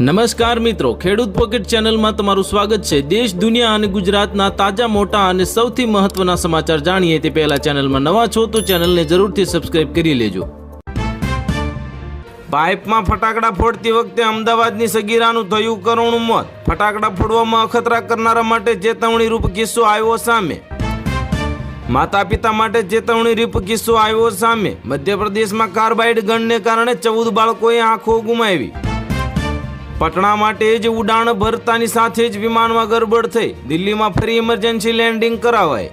નમસ્કાર મિત્રો, ખેડૂત પોકેટ ચેનલમાં તમારું સ્વાગત છે. દેશ, દુનિયા અને ગુજરાતના તાજા, મોટા અને સૌથી મહત્વના સમાચાર જાણીએ તે પહેલા ચેનલમાં નવા છો તો ચેનલને જરૂરથી સબસ્ક્રાઇબ કરી લેજો. પાઇપમાં ફટાકડા ફોડતી વખતે અમદાવાદની સગીરાનું થયું કરુણું મોત. ફટાકડા ફોડવામાં અખતરા કરનારા માટે ચેતવણી રૂપ કિસ્સો આવ્યો સામે. માતા પિતા માટે ચેતવણી રૂપ કિસ્સો આવ્યો સામે. મધ્યપ્રદેશમાં કાર્બાઇડ ગનને કારણે ચૌદ બાળકોએ આંખો ગુમાવી. પટણા માટે જ ઉડાણ ભરતાની સાથે જ વિમાનમાં ગરબડ થઈ દિલ્હીમાં ફરી ઇમરજન્સી લેન્ડિંગ કરાવાય.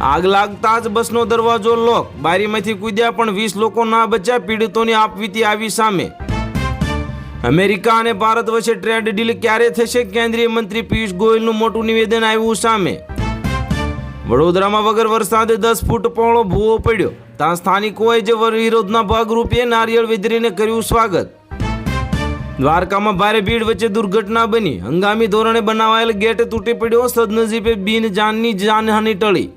આગ લાગતા જ બસનો દરવાજો લોક બારીમાંથી કૂદ્યા પણ વીસ લોકો ના બચ્યા પીડિતોની આપવીતી આવી સામે. અમેરિકા અને ભારત વચ્ચે ટ્રેડ ડીલ ક્યારે થશે કેન્દ્રીય મંત્રી પિયુષ ગોયલનું મોટું નિવેદન આવ્યું સામે. વડોદરામાં વગર વરસાદે દસ ફૂટ પહોળો ભૂવો પડ્યો. ત્યાં સ્થાનિકોએ જ વિરોધના ભાગરૂપે નારિયેળ વિધરીને કર્યું સ્વાગત. દ્વારકામાં ભારે ભીડ વચ્ચે દુર્ઘટના બની. હંગામી ધોરણે બનાવાયેલ ગેટ તૂટી પડ્યો, સદનસીબે બિન જાનની જાનહાની ટળી.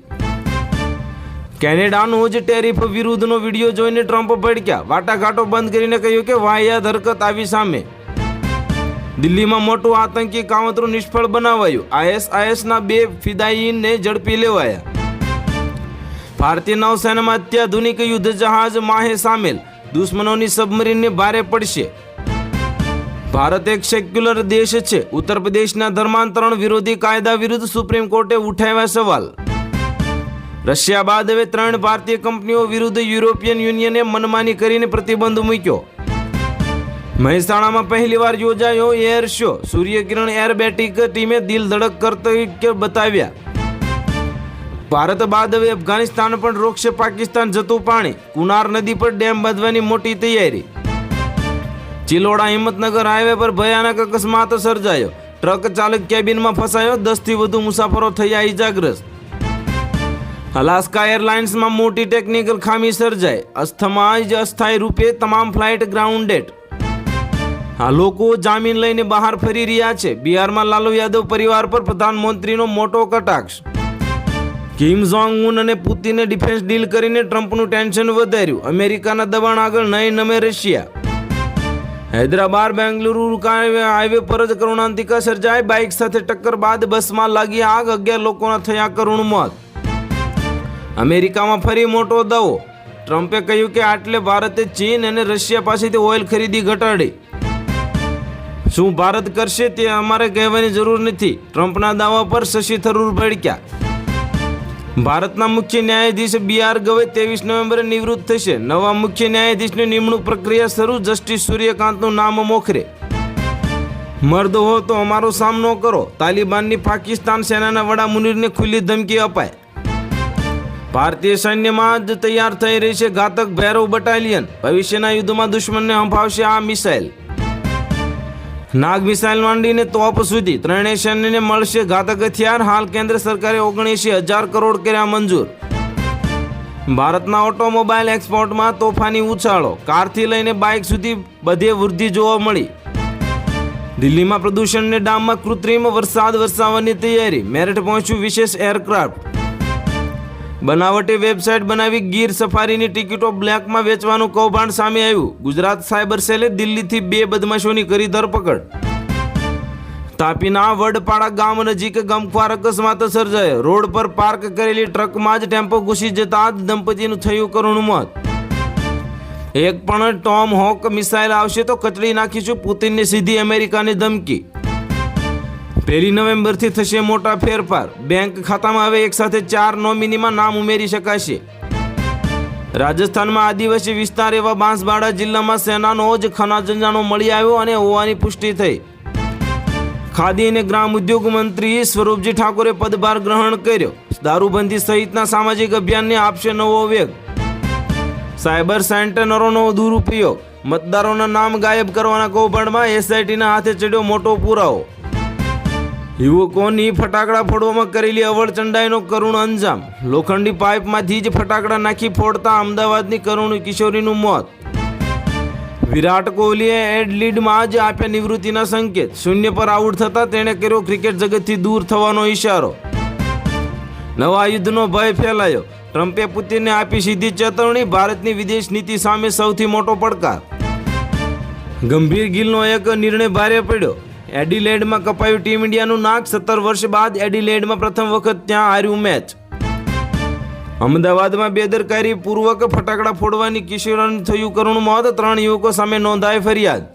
કેનેડાનો જ ટેરિફ વિરુદ્ધનો વીડિયો જોઈને ટ્રમ્પ ભડક્યા. વાટાઘાટો બંધ કરીને કહ્યું કે વાહિયાત હરકત આવી સામે. દિલ્હીમાં મોટું આતંકી કાવતરું નિષ્ફળ બનાવાયું. આઈએસઆઈએસના બે ફિદાઈનને ઝડપી લેવાયા. ભારતીય નૌસેનામાં અત્યાધુનિક યુદ્ધ જહાજ માહે સામેલ. દુશ્મનોની સબમરીનને ભારે પડશે. ભારત એક સેક્યુલર દેશ છે. ઉત્તર પ્રદેશના ધર્માંતરણ વિરોધી કાયદા વિરુદ્ધ સુપ્રીમ કોર્ટે ઉઠાવ્યા સવાલ. રશિયા બાદ હવે ત્રણ ભારતીય કંપનીઓ વિરુદ્ધ યુરોપિયન યુનિયને મનમાની કરીને પ્રતિબંધ મૂક્યો. મહેસાણામાં પહેલીવાર યોજાયો એર શો. સૂર્યકિરણ એરબેટિક ટીમે દિલ ધડક કરતા બતાવ્યા. ભારત બાદ હવે અફઘાનિસ્તાન પણ રોકશે પાકિસ્તાન જતું પાણી. કુનાર નદી પર ડેમ બાંધવાની મોટી તૈયારી. ચિલોડા હિંમતનગર હાઈવે પર ભયાનક અકસ્માત સર્જાયો. ટ્રક ચાલક કેબિનમાં ફસાયો, દસથી વધુ મુસાફરો થયા ઇજાગ્રસ્ત અલાસ્કા એરલાઇન્સમાં મોટી ટેકનિકલ ખામી સર્જાય અસ્થમાં જ અસ્થાયી રૂપે તમામ ફ્લાઇટ ગ્રાઉન્ડેડ. આ લોકો જામીન લઈને બહાર ફરી રહ્યા છે. બિહારમાં લાલુ યાદવ પરિવાર પર પ્રધાનમંત્રીનો મોટો કટાક્ષ. કિમ જોંગ ઉન અને પુતિને ડિફેન્સ ડીલ કરીને ટ્રમ્પનું ટેન્શન વધાર્યું. અમેરિકાના દબાણ આગળ નહીં નમે રશિયા. હૈદરાબાદ, બેંગલુરુ હાઈવે પર જ કરુણાંતિકા સર્જાય બાઇક સાથે ટક્કર બાદ બસમાં લાગી આગ. અગિયાર લોકોના થયા કરુણ મોત. અમેરિકામાં ફરી મોટો દાવો. ટ્રમ્પે કહ્યું કે આટલે ભારતે ચીન અને રશિયા પાસેથી ઓઇલ ખરીદી ઘટાડી. શું ભારત કરશે તે અમારે કહેવાની જરૂર નથી. ટ્રમ્પના દાવા પર શશી થરૂર ભડક્યા. ભારતના મુખ્ય ન્યાયાધીશ બી આર ગવે ત્રેવીસ નવેમ્બરે નિવૃત્ત થશે. નવા મુખ્ય ન્યાયાધીશની નિમણૂક પ્રક્રિયા શરૂ, જસ્ટિસ સૂર્યકાંતનું નામ મોખરે. મર્દ હો તો અમારો સામનો કરો. તાલિબાનની પાકિસ્તાન સેનાના વડા મુનીરને ખુલ્લી ધમકી અપાય. ભારતીય સૈન્યમાં જ તૈયાર થઈ રહી છે ઘાતક ભૈરવ બટાલિયન ભવિષ્યના યુદ્ધમાં દુશ્મનને હંફાવશે આ મિસાઇલ. નાગ મિસાઇલ માંડીને તોપ સુધી ત્રણેય સૈન્યને મળશે ઘાતક હથિયાર. હાલ કેન્દ્ર સરકારે ઓગણીસી હજાર કરોડ કર્યા મંજૂર. ભારતના ઓટોમોબાઈલ એક્સપોર્ટમાં તોફાની ઉછાળો. કારથી લઈને બાઇક સુધી બધે વૃદ્ધિ જોવા મળી. દિલ્હીમાં પ્રદૂષણને ડામમાં કૃત્રિમ વરસાદ વરસાવવાની તૈયારી. મેરઠ પહોંચ્યું વિશેષ એરક્રાફ્ટ. બનાવટી વેબસાઇટ બનાવી ગીર સફારીની ટિકિટો બ્લેકમાં વેચવાનું કૌભાંડ સામે આવ્યું. ગુજરાત સાયબર સેલે દિલ્હીથી બે બદમાશોની કરી ધરપકડ. તાપીના વડપાડા ગામ નજીક ગમખ્વાર અકસ્માત સર્જાય. રોડ પર પાર્ક કરેલી ટ્રકમાં જ ટેમ્પો ઘૂસી જતા દંપતીનું થયું કરુણ મોત. એક પણ ટોમ હોક મિસાઇલ આવશે તો કચડી નાખીશું પુતિનની સીધી અમેરિકાની ધમકી. પહેલી નવેમ્બરથી થશે મોટા ફેરફાર. બેંક ખાતામાં હવે એકસાથે ચાર નોમિનીમાં નામ ઉમેરી શકાશે. રાજસ્થાનમાં આદિવાસી વિસ્તાર એવા બાંસવાડા જિલ્લામાં સેનાનો જ ખનાજંજાનો મળી આવ્યો અને હોવાની પુષ્ટિ થઈ. ખાદી અને ગ્રામ ઉદ્યોગ મંત્રી સ્વરૂપજી ઠાકોરે પદભાર ગ્રહણ કર્યો. દારૂબંધી સહિતના સામાજિક અભિયાનને આપશે નવો વેગ. સાયબર સેન્ટનરોનો દુરુપયોગ. મતદારોના નામ ગાયબ કરવાના કૌભાંડમાં એસઆઈટીના હાથે ચડ્યો મોટો પુરાવો. યુવકોની ફટાકડા ફોડવામાં કરેલી અવળચંડાઈનો કરુણ અંજામ. લોખંડી પાઇપમાંથી જ ફટાકડા નાખી ફોડતા અમદાવાદની કરુણ કિશોરીનું મોત. વિરાટ કોહલીએ એડ લીડમાં જ આપ્યા નિવૃત્તિના સંકેત. શૂન્ય પર આઉટ થતાં તેણે કર્યો ક્રિકેટ જગતથી દૂર થવાનો ઇશારો નવા યુદ્ધનો ભય ફેલાયો. ટ્રમ્પે પુતિનને આપી સીધી ચેતવણી, ભારતની વિદેશ નીતિ સામે સૌથી મોટો પડકાર. ગંભીર ગિલનો એક નિર્ણય ભારે પડ્યો. એડિલેડમાં કપાયું ટીમ ઇન્ડિયાનું નાક સત્તર વર્ષ બાદ એડિલેડમાં પ્રથમ વખત ત્યાં હાર્યું મેચ. અમદાવાદમાં બેદરકારી પૂર્વક ફટાકડા ફોડવાની કિશોરાનું થયું કરુણ મોત, ત્રણ યુવકો સામે નોંધાય ફરિયાદ.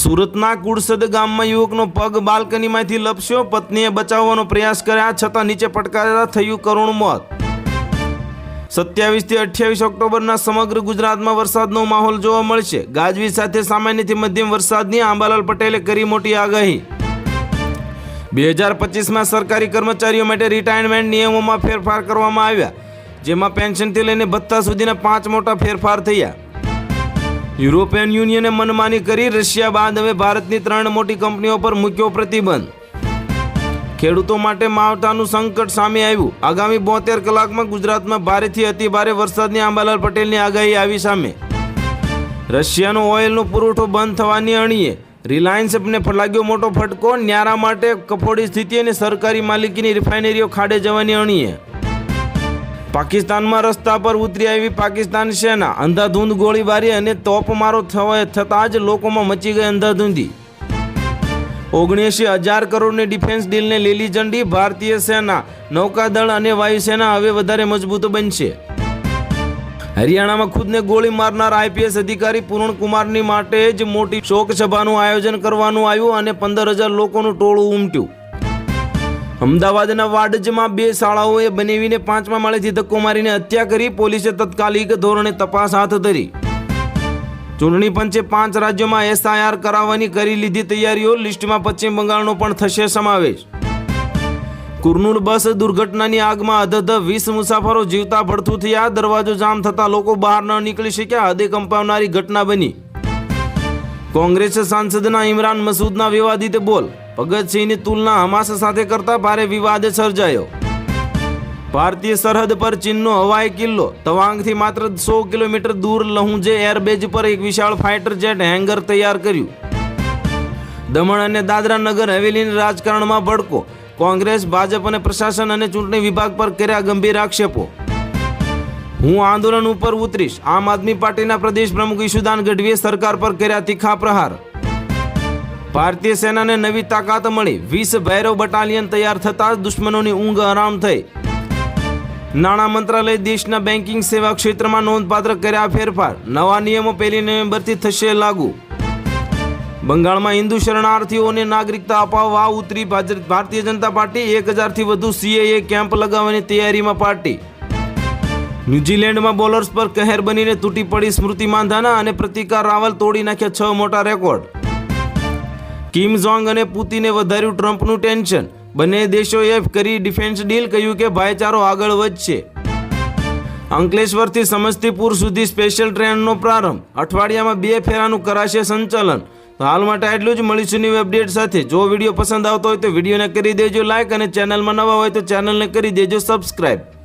સુરતના કુડસદ ગામમાં યુવકનો પગ બાલ્કનીમાંથી લપસ્યો, પત્નીએ બચાવવાનો પ્રયાસ કર્યા, છતાં નીચે પટકારેલા થયું કરુણ મોત. સત્યાવીસથી અઠ્યાવીસ ઓક્ટોબરના સમગ્ર ગુજરાતમાં વરસાદનો માહોલ જોવા મળશે. ગાજવીજ સાથે સામાન્યથી મધ્યમ વરસાદની આંબાલાલ પટેલે કરી મોટી આગાહી. બે હજાર પચીસમાં સરકારી કર્મચારીઓ માટે રિટાયરમેન્ટ નિયમોમાં ફેરફાર કરવામાં આવ્યા, જેમાં પેન્શનથી લઈને ભથ્થા સુધીના પાંચ મોટા ફેરફાર થયા. યુરોપિયન યુનિયને મનમાની કરી રશિયા બાદ હવે ભારતની ત્રણ મોટી કંપનીઓ પર મૂક્યો પ્રતિબંધ. ખેડૂતો માટે માવઠાનું સંકટ સામે આવ્યું. આગામી બોતેર કલાકમાં ગુજરાતમાં ભારેથી અતિ ભારે વરસાદની આંબાલાલ પટેલની આગાહી આવી સામે. રશિયાનો ઓઇલનો પુરવઠો બંધ થવાની અણીએ. રિલાયન્સને લાગ્યો મોટો ફટકો, ન્યારા માટે કફોડી સ્થિતિ અને સરકારી માલિકીની રિફાઇનરીઓ ખાડે જવાની અણીએ. પાકિસ્તાનમાં રસ્તા પર ઉતરી આવી પાકિસ્તાન સેના. અંધાધૂંધ ગોળીબારી અને તોપમારો થવા થતાં જ લોકોમાં મચી ગઈ અંધાધૂંધી. ઓગણએંશી હજાર કરોડની ડિફેન્સ ડીલને લીલી ઝંડી ભારતીય સેના, નૌકાદળ અને વાયુસેના હવે વધારે મજબૂત બનશે. હરિયાણામાં ખુદને ગોળી મારનાર આઈપીએસ અધિકારી પૂર્ણ કુમારની માટે જ મોટી શોક સભાનું આયોજન કરવાનું આવ્યું અને પંદર હજાર લોકોનું ટોળું ઉમટ્યું. અમદાવાદના વાડજમાં બે શાળાઓએ બનાવીને પાંચમા માળેથી ધક્કો મારીને હત્યા કરી પોલીસે તત્કાલિક ધોરણે તપાસ હાથ ધરી. ચૂંટણી પંચે પાંચ રાજ્યોમાં એસઆઈઆર કરાવવાની કરી લીધી તૈયારીઓ. લિસ્ટમાં પશ્ચિમ બંગાળનો પણ થશે સમાવેશ. કુર્નુલ બસ દુર્ઘટનાની આગમાં અધધ વીસ મુસાફરો જીવતા ભડથું થયા. દરવાજો જામ થતા લોકો બહાર ન નીકળી શક્યા. હદે કંપાવનારી ઘટના બની. કોંગ્રેસ સાંસદના ઇમરાન મસૂદના વિવાદિત બોલ. ભગતસિંહની તુલના હમાસ સાથે કરતા ભારે વિવાદ સર્જાયો. ભારતીય સરહદ પર ચીનનો હવાઈ કિલ્લો. તવાંગથી માત્ર સો કિલોમીટર દૂર લહુંજે એરબેઝ પર એક વિશાળ ફાઇટર જેટ હેંગર તૈયાર કર્યું. દમણ અને દાદરા નગર હવેલીના રાજકારણમાં ભડકો. કોંગ્રેસ, ભાજપ અને પ્રશાસન અને ચૂંટણી વિભાગ પર કર્યા ગંભીર આક્ષેપો. હું આંદોલન ઉપર ઉતરીશ. આમ આદમી પાર્ટીના પ્રદેશ પ્રમુખ ઈશુદાન ગઢવીએ સરકાર પર કર્યા તીખા પ્રહાર. ભારતીય સેનાને નવી તાકાત મળી. વીસ ભૈરવ બટાલિયન તૈયાર થતાં દુશ્મનોની ઊંઘ આરામ થઈ. નાણાં મંત્રાલય દેશના બેન્કિંગ સેવા ક્ષેત્રમાં નોંધપાત્ર કર્યા ફેરફાર. નવા નિયમો પહેલી નવેમ્બરથી થશે લાગુ. બંગાળમાં હિન્દુ શરણાર્થીઓને નાગરિકતા અપાવવા ઉતરી ભારતીય જનતા પાર્ટી એક હજારથી વધુ સીએએ કેમ્પ લગાવવાની તૈયારીમાં પાર્ટી. ન્યૂઝીલેન્ડમાં બોલર્સ પર કહેર બનીને તૂટી પડી સ્મૃતિ માંધાના અને પ્રતિકાર રાવલ તોડી નાખ્યા છ મોટા રેકોર્ડ. કિમ જોંગ અને પુતિને વધાર્યું ટ્રમ્પનું ટેન્શન. બંને દેશોએ કરી ડિફેન્સ ડીલ કહ્યું કે ભાઈચારો આગળ વધશે. અંકલેશ્વરથી સમસ્તીપુર સુધી સ્પેશિયલ ટ્રેનનો પ્રારંભ. અઠવાડિયામાં બે ફેરાનું કરાશે સંચાલન. તો હાલ માટે આટલું જ. મળીશું નવી અપડેટ સાથે. જો વીડિયો પસંદ આવતો હોય તો વિડીયોને કરી દેજો લાઇક અને ચેનલમાં નવા હોય તો ચેનલને કરી દેજો સબસ્ક્રાઈબ